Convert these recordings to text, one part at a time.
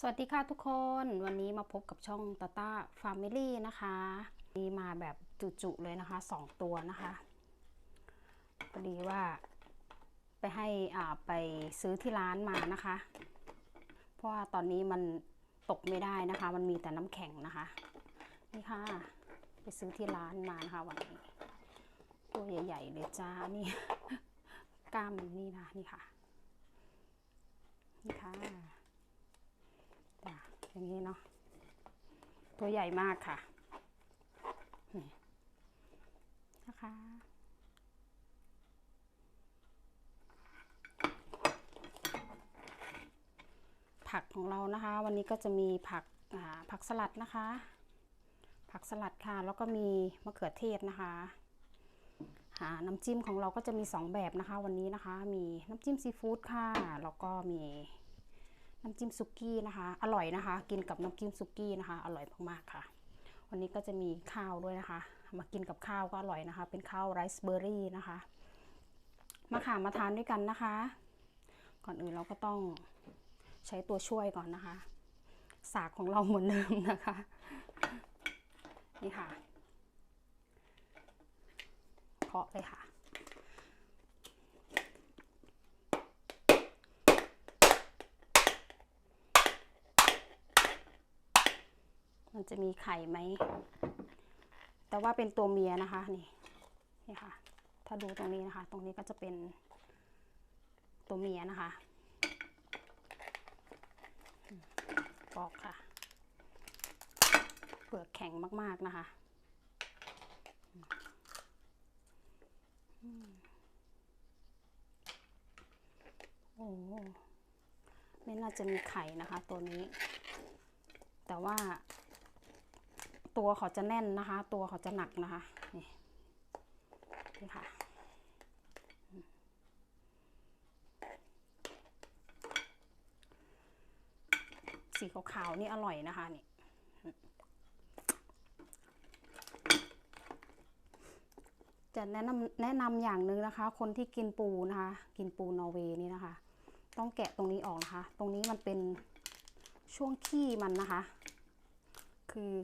สวัสดีค่ะทุกคนวันนี้มาพบกับช่องตาตาฟาร์มิลี่นะคะมีมาแบบจุๆเลยนะคะ2ตัวนะคะพอดีว่าไปให้อ่าไปซื้อที่ร้านมานะคะ เพราะว่าตอนนี้มันตกไม่ได้นะคะ มันมีแต่น้ำแข็งนะคะ นี่ค่ะ ไปซื้อที่ร้านมานะคะวันนี้ตัวใหญ่ๆเลยจ้านี่กล้ามนี่นะนี่ค่ะนี่ค่ะ อย่างนี้เนาะตัวใหญ่มากค่ะนี่นะคะผักของเรานะคะ วันนี้ก็จะมีผักผักสลัดนะคะ ผักสลัดค่ะ แล้วก็มีมะเขือเทศนะคะหาน้ำจิ้มของเราก็จะมี 2 แบบนะคะ วันนี้นะคะ มีน้ำจิ้มซีฟู้ดค่ะ แล้วก็มี น้ำจิ้มซุกี้นะคะ อร่อยนะคะ กินกับน้ำจิ้มซุกี้นะคะ อร่อยมากๆค่ะ วันนี้ก็จะมีข้าวด้วยนะคะ มากินกับข้าวก็อร่อยนะคะ เป็นข้าวไรซ์เบอร์รี่นะคะ มาค่ะมาทานด้วยกันนะคะ ก่อนอื่นเราก็ต้องใช้ตัวช่วยก่อนนะคะ สากของเราเหมือนเดิมนะคะ นี่ค่ะเคาะเลยค่ะ มันจะมีไข่ไหม แต่ว่าเป็นตัวเมียนะคะนี่นี่ค่ะ ถ้าดูตรงนี้นะคะ ตรงนี้ก็จะเป็นตัวเมียนะคะปอกค่ะ เปลือกแข็งมาก ๆ นะคะโอ้ไม่น่าจะมีไข่นะคะ ตัวนี้ แต่ว่า ตัวเขาจะแน่นนะคะ ตัวเขาจะหนักนะคะ นี่นี่ค่ะ สีขาวๆนี่อร่อยนะคะนี่จะแนะนำแนะนำอย่างหนึ่งนะคะ คนที่กินปูนะคะ กินปูนอร์เวย์นี่นะคะ ต้องแกะตรงนี้ออกนะคะ ตรงนี้มันเป็นช่วงขี้มันนะคะ คือ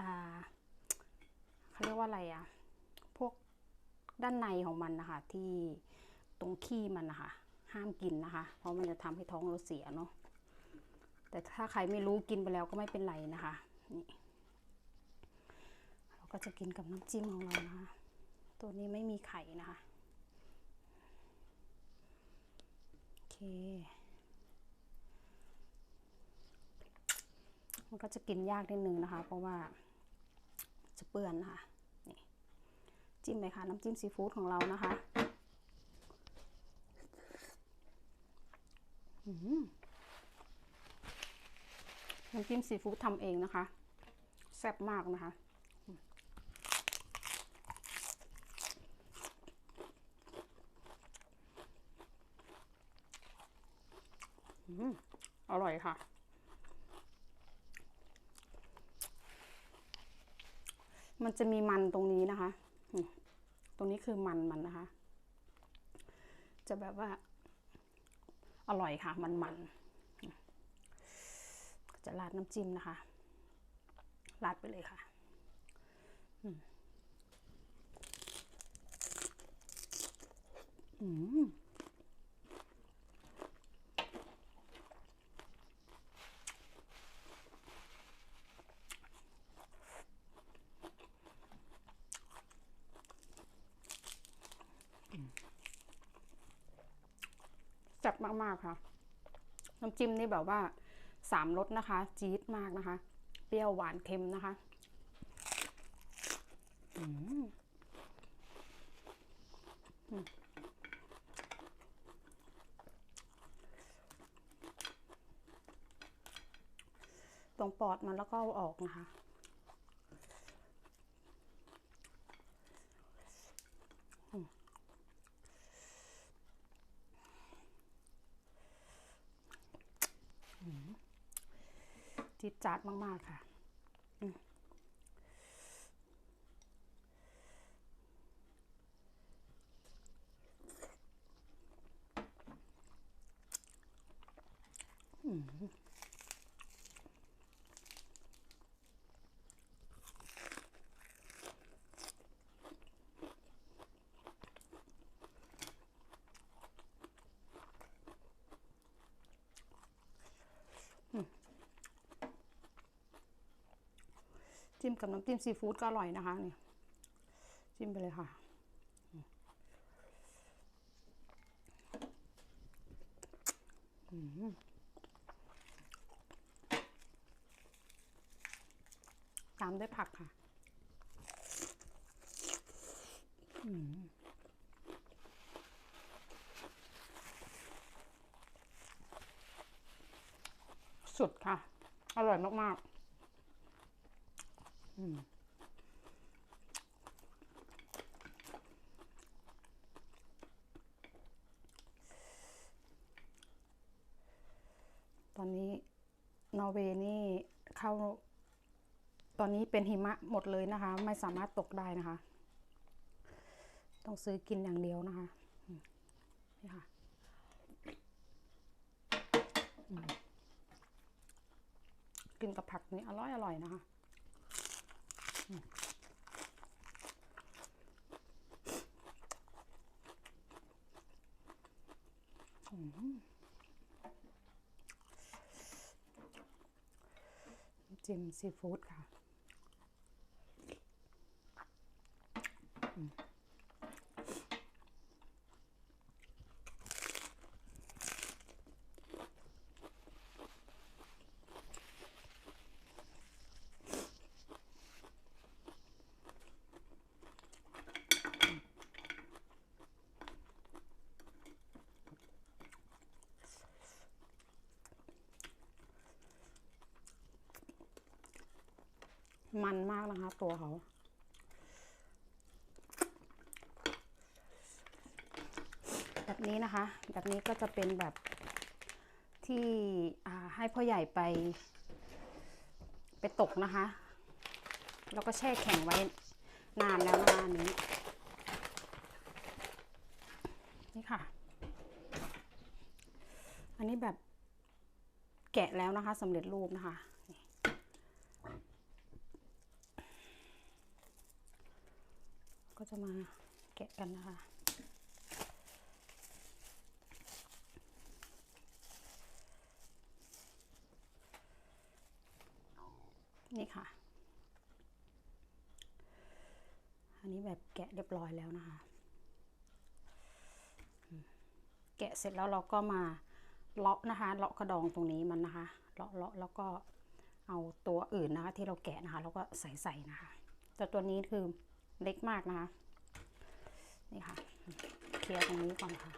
อ่าเขาเรียกว่าอะไรอะพวกด้านในของมันนะคะ ที่ตรงขี้มันนะคะ ห้ามกินนะคะ เพราะมันจะทำให้ท้องเราเสียเนาะแต่ถ้าใครไม่รู้กินไปแล้วก็ไม่เป็นไรนะคะนี่เราก็จะกินกับน้ำจิ้มของเรานะคะ ตัวนี้ไม่มีไข่นะคะโอเค มันก็จะกินยากนิดนึงนะคะ เพราะว่าจะเปื้อนนะคะนี่จิ้มเลยค่ะน้ำจิ้มซีฟู้ดของเรานะคะน้ำจิ้มซีฟู้ดทำเองนะคะ แซ่บมากนะคะอืมอร่อยค่ะ มันจะมีมันตรงนี้นะคะ ตรงนี้คือมันมันนะคะ จะแบบว่า อร่อยค่ะ มันมันจะราดน้ำจิ้มนะคะ ราดไปเลยค่ะอืมอื มแซ่บมากๆค่ะ น้ำจิ้มนี่แบบว่าสามรสนะคะ จี๊ดมากนะคะ เปรี้ยวหวานเค็มนะคะอืมอืมตรงปอดมันแล้วก็เอาออกนะคะ จี๊ดจ๊าดมาก ๆ ค่ะ จิ้มกับน้ำจิ้มซีฟู้ดก็อร่อยนะคะนี่จิ้มไปเลยค่ะ อืมตามด้วยผักค่ะ สุดค่ะ อร่อยมาก ๆ ตอนนี้นอร์เวย์นี่เข้า ตอนนี้เป็นหิมะหมดเลยนะคะ ไม่สามารถตกได้นะคะ ต้องซื้อกินอย่างเดียวนะคะนี่ค่ะกินกับผักนี่อร่อยอร่อยนะคะ จิ้มซีฟู้ดค่ะ มันมากนะคะ ตัวเขา แบบนี้นะคะ แบบนี้ก็จะเป็นแบบที่ให้พ่อใหญ่ไป ไปตกนะคะ แล้วก็แช่แข็งไว้นานแล้วนะคะนี้ นี่ค่ะ อันนี้แบบแกะแล้วนะคะสำเร็จรูปนะคะ ก็จะมาแกะกันนะคะ นี่ค่ะ อันนี้แบบแกะเรียบร้อยแล้วนะคะ แกะเสร็จแล้วเราก็มาเลาะนะคะ เลาะกระดองตรงนี้มันนะคะ เลาะเลาะแล้วก็เอาตัวอื่นนะคะที่เราแกะนะคะ แล้วก็ใส่ใส่นะคะ แต่ตัวนี้คือ เล็กมากนะคะ นี่ค่ะ เคลียร์ตรงนี้ก่อนค่ะ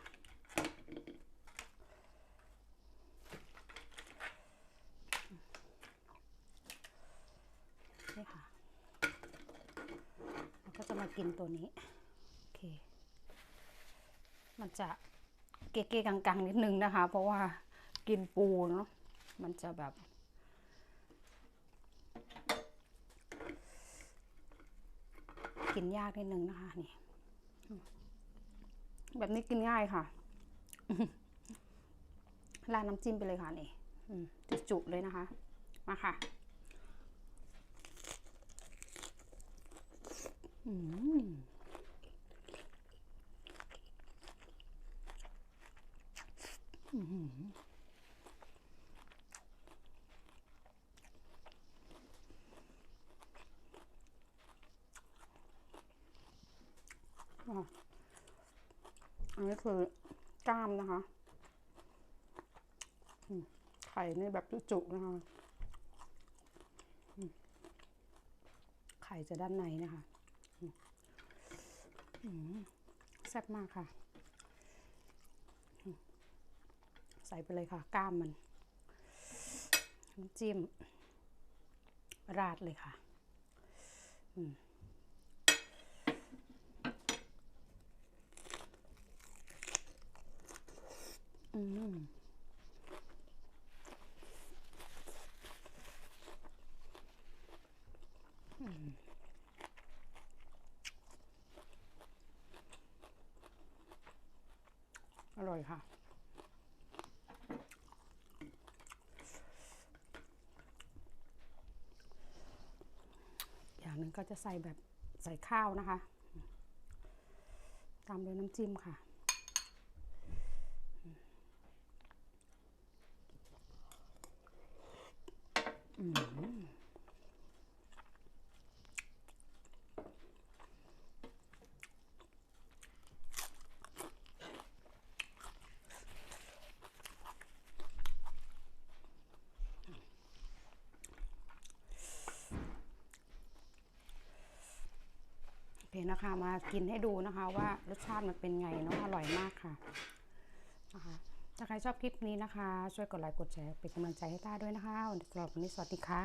นี่ค่ะแล้วก็จะมากินตัวนี้ โอเค มันจะเก๊ๆกังๆ นิดนึงนะคะ เพราะว่ากินปูเนาะ มันจะแบบ กินยากนิดนึงนะคะนี่แบบนี้กินง่ายค่ะราดน้ำจิ้มไปเลยค่ะนี่จุๆเลยนะคะ มาค่ะอืมอื้อ อันนี้คือกล้ามนะคะไข่นี่แบบจุๆนะคะ ไข่จะด้านในนะคะแซ่บมากค่ะ ใส่ไปเลยค่ะ กล้ามมันน้ำจิ้ม ราดเลยค่ะ อืม อืมอืมอร่อยค่ะ อย่างหนึ่งก็จะใส่แบบใส่ข้าวนะคะ ตามด้วยน้ำจิ้มค่ะ โอเคนะคะมากินให้ดูนะคะว่ารสชาติมันเป็นไงเนาะอร่อยมากค่ะ ถ้าใครชอบคลิปนี้นะคะ ช่วยกดไลค์กดแชร์เป็นกำลังใจให้ต้าด้วยนะคะสำหรับวันนี้สวัสดีค่ะ